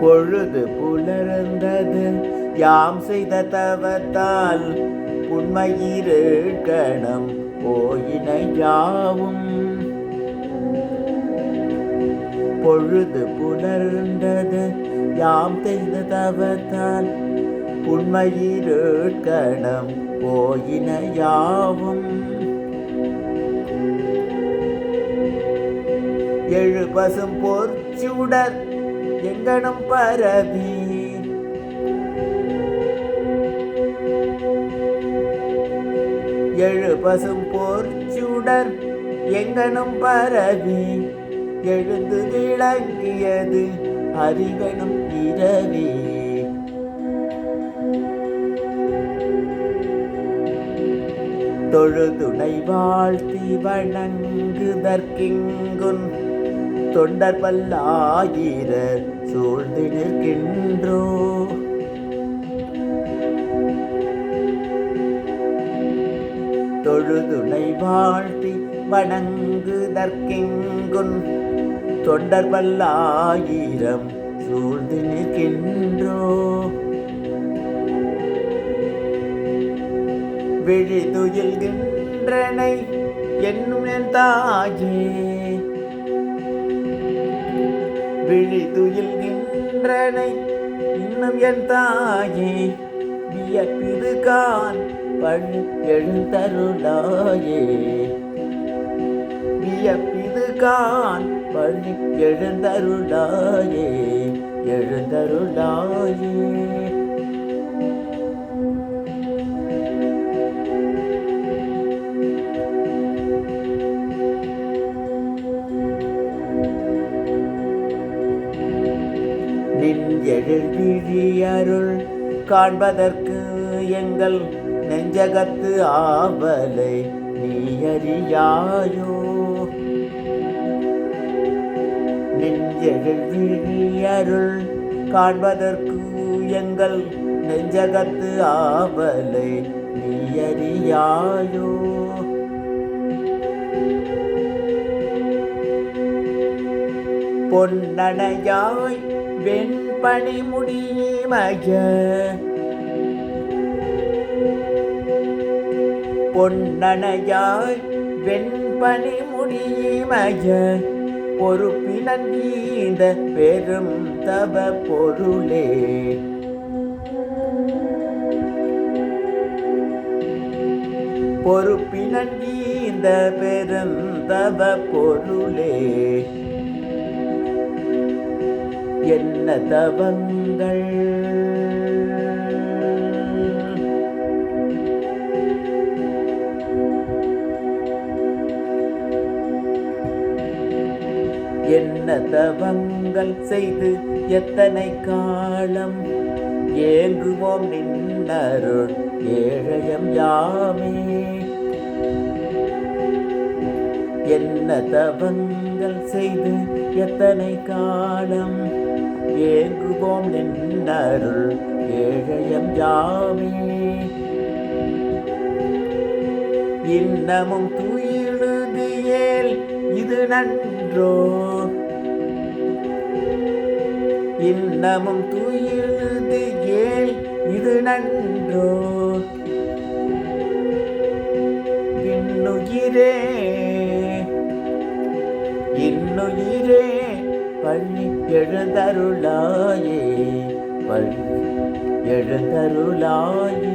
பொழுது புலர்ந்தது. யாம் செய்த தவத்தால் உண்மையிரு கணம் போயின யாவும். பொழுது புலர்ந்தது. யாம் செய்த தவத்தால் உண்மையிரு கணம் போயின யாவும். எழு பசும் பொற்சுடர் எங்கனும் பரவி. எழு பசும் போர் சுடர் எங்கனும் பரவி. எழுந்து விளங்கியது அறிவனும் இரவி. தொழுதுணை வாழ்த்தி வணங்குதற்கிங்குன் தொண்டர் பல்லாயிரர் சூழ்ந்து நிற்கின்றோ. தொழுதுணை வாழ்த்தி வணங்குதற்கிங்குன் தொண்டர் பல்லாயிரம் சூழ்ந்து நிற்கின்றோ. விழிதுயில்கின்றனை என்னும் என் தாயே விழிதுயில்கின்றனை இன்னும் என் தாயே வியப்பிதுகான் பண் எழுந்தருளாயே. வியப்பிது கான் பண் எழுந்தருளாயே எழுந்தருளாயே. நின் அருள் காண்பதற்கு எங்கள் நெஞ்சகத்து ஆவலை நீ அறியாயோ? நெஞ்செழுவிழி அருள் காண்பதற்கு எங்கள் நெஞ்சகத்து ஆவலை நீ அறியாயோ? பொன்னணையாய் வெண்பனி முடிமய பொன்னணையாய் வெண்பனி முடிமய பொறுப்பினந்த பெரும் தவ பொருளே. பொறுப்பினந்த இந்த பெரும் தவ பொருளே. என்ன தவங்கள்? என்ன தவங்கள் செய்து எத்தனை காலம்? ஏங்குவோம் நின்னருள் ஏழையம் யாமே? என்ன தவங்கள் செய்து எத்தனை காலம்? ஏங்குவோம் நின்னருள் ஏழையம் யாமே. இன்னமும் துயிலுதியேல் இது நன்றோ? இன்னமும் துயிலுதியேல் இது நன்றோ? இன்னுயிரே இன்னுயிரே. பள்ளி எழுந்தருளாயே பள்ளி எழுந்தருளாயே.